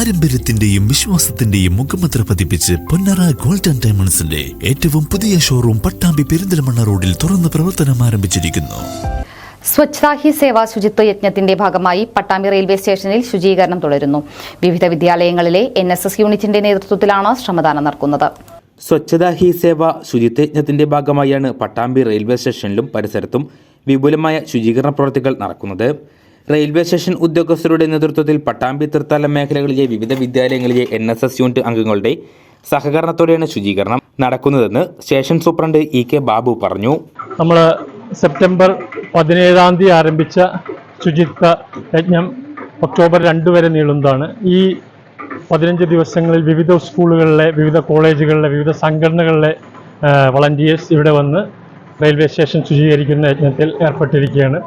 പാരമ്പര്യത്തിന്റെയും വിശ്വാസത്തിന്റെയും മുഖമുദ്ര പതിപ്പിച്ച് പൊന്നറ ഗോൾഡൻ ഡയമണ്ട്സിന്റെ ഏറ്റവും പുതിയ ഷോറൂം പട്ടാമ്പി പെരിന്തൽമണ്ണ റോഡിൽ തുറന്ന് പ്രവർത്തനം ആരംഭിച്ചിരിക്കുന്നു. സ്വച്ഛതാ ഹി സേവാ ശുചിത്വ യജ്ഞത്തിന്റെ ഭാഗമായി പട്ടാമ്പി റെയിൽവേ സ്റ്റേഷനിൽ ശുചീകരണം തുടരുന്നു. വിവിധ വിദ്യാലയങ്ങളിലെ എൻ എസ് എസ് യൂണിറ്റിന്റെ നേതൃത്വത്തിലാണ് ശ്രമദാനം നടക്കുന്നത്. സ്വച്ഛതാ ഹി സേവ ശുചിത്വയജ്ഞത്തിന്റെ ഭാഗമായാണ് പട്ടാമ്പി റെയിൽവേ സ്റ്റേഷനിലും പരിസരത്തും വിപുലമായ ശുചീകരണ പ്രവർത്തികൾ നടക്കുന്നത്. റെയിൽവേ സ്റ്റേഷൻ ഉദ്യോഗസ്ഥരുടെ നേതൃത്വത്തിൽ പട്ടാമ്പി തൃത്താല മേഖലകളിലെ വിവിധ വിദ്യാലയങ്ങളിലെ എൻ എസ് എസ് യൂണിറ്റ് അംഗങ്ങളുടെ സഹകരണത്തോടെയാണ് ശുചീകരണം നടക്കുന്നതെന്ന് station superintendent E K Babu പറഞ്ഞു. നമ്മൾ സെപ്റ്റംബർ പതിനേഴാം തീയതി ആരംഭിച്ച ശുചിത്വ യജ്ഞം ഒക്ടോബർ രണ്ട് വരെ നീളുന്നതാണ്. ഈ പതിനഞ്ച് ദിവസങ്ങളിൽ വിവിധ സ്കൂളുകളിലെ വിവിധ കോളേജുകളിലെ വിവിധ സംഘടനകളിലെ വളണ്ടിയേഴ്സ് ഇവിടെ വന്ന് റെയിൽവേ സ്റ്റേഷൻ ശുചീകരിക്കുന്ന യജ്ഞത്തിൽ ഏർപ്പെട്ടിരിക്കുകയാണ്.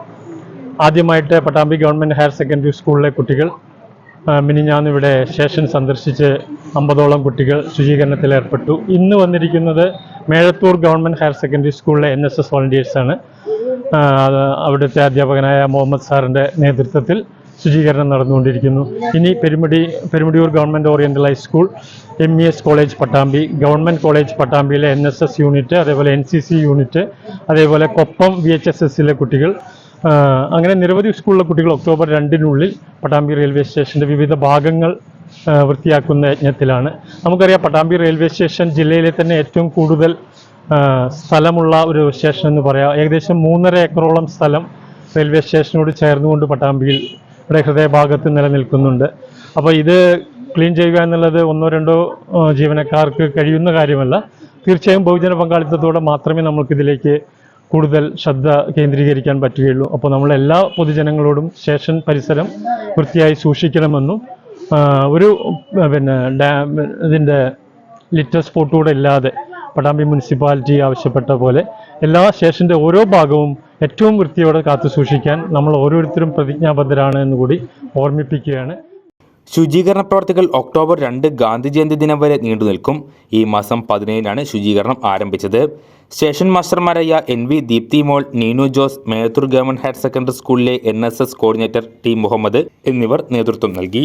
ആദ്യമായിട്ട് പട്ടാമ്പി ഗവൺമെന്റ് ഹയർ സെക്കൻഡറി സ്കൂളിലെ കുട്ടികൾ മിനി ഞാൻ ഇവിടെ സ്റ്റേഷൻ സന്ദർശിച്ച് അമ്പതോളം കുട്ടികൾ ശുചീകരണത്തിൽ ഏർപ്പെട്ടു. ഇന്ന് വന്നിരിക്കുന്നത് മേഴത്തൂർ ഗവൺമെന്റ് ഹയർ സെക്കൻഡറി സ്കൂളിലെ എൻ എസ് എസ് വോളണ്ടിയേഴ്സാണ് അവിടുത്തെ അധ്യാപകനായ മുഹമ്മദ് സാറിന്റെ നേതൃത്വത്തിൽ ശുചീകരണം നടന്നുകൊണ്ടിരിക്കുന്നു. ഇനി Perumudi Perumudiyur government oriental high school M E S college Pattambi government college പട്ടാമ്പിയിലെ N S S unit അതേപോലെ എൻ സി സി യൂണിറ്റ് അതേപോലെ കൊപ്പം വി എച്ച് എസ് എസിലെ കുട്ടികൾ അങ്ങനെ നിരവധി സ്കൂളിലെ കുട്ടികൾ ഒക്ടോബർ രണ്ടിനുള്ളിൽ പട്ടാമ്പി റെയിൽവേ സ്റ്റേഷന്റെ വിവിധ ഭാഗങ്ങൾ വൃത്തിയാക്കുന്ന യജ്ഞത്തിലാണ്. നമുക്കറിയാം പട്ടാമ്പി റെയിൽവേ സ്റ്റേഷൻ ജില്ലയിലെ തന്നെ ഏറ്റവും കൂടുതൽ സ്ഥലമുള്ള ഒരു സ്റ്റേഷൻ എന്ന് പറയാം. ഏകദേശം മൂന്നര ഏക്കറോളം സ്ഥലം റെയിൽവേ സ്റ്റേഷനോട് ചേർന്നുകൊണ്ട് പട്ടാമ്പിയിൽ ഇവിടെ ഹൃദയഭാഗത്ത് നിലനിൽക്കുന്നുണ്ട്. അപ്പോൾ ഇത് ക്ലീൻ ചെയ്യുക എന്നുള്ളത് ഒന്നോ രണ്ടോ ജീവനക്കാർക്ക് കഴിയുന്ന കാര്യമല്ല. തീർച്ചയായും ബഹുജന പങ്കാളിത്തത്തോടെ മാത്രമേ നമുക്കിതിലേക്ക് കൂടുതൽ ശ്രദ്ധ കേന്ദ്രീകരിക്കാൻ പറ്റുകയുള്ളൂ. അപ്പോൾ നമ്മൾ എല്ലാ പൊതുജനങ്ങളോടും സ്റ്റേഷൻ പരിസരം വൃത്തിയായി സൂക്ഷിക്കണമെന്നും ഒരു പിന്നെ ഡാം ഇതിന്റെ ലിറ്റർ സ്പോട്ട് കൂടെ ഇല്ലാതെ പട്ടാമ്പി മുനിസിപ്പാലിറ്റി ആവശ്യപ്പെട്ട പോലെ എല്ലാ സ്റ്റേഷന്റെ ഓരോ ഭാഗവും ഏറ്റവും വൃത്തിയോടെ കാത്തു സൂക്ഷിക്കാൻ നമ്മൾ ഓരോരുത്തരും പ്രതിജ്ഞാബദ്ധരാണ് എന്നുകൂടി ഓർമ്മിപ്പിക്കുകയാണ്. ശുചീകരണ പ്രവർത്തികൾ ഒക്ടോബർ രണ്ട് ഗാന്ധി ജയന്തി ദിനം വരെ നീണ്ടു നിൽക്കും. ഈ മാസം പതിനേഴിനാണ് ശുചീകരണം ആരംഭിച്ചത്. Station മാസ്റ്റർമാരായ N V Deepthi Mol Neenu Jose Methur government higher secondary സ്കൂളിലെ എൻ കോർഡിനേറ്റർ ടി മുഹമ്മദ് എന്നിവർ നേതൃത്വം നൽകി.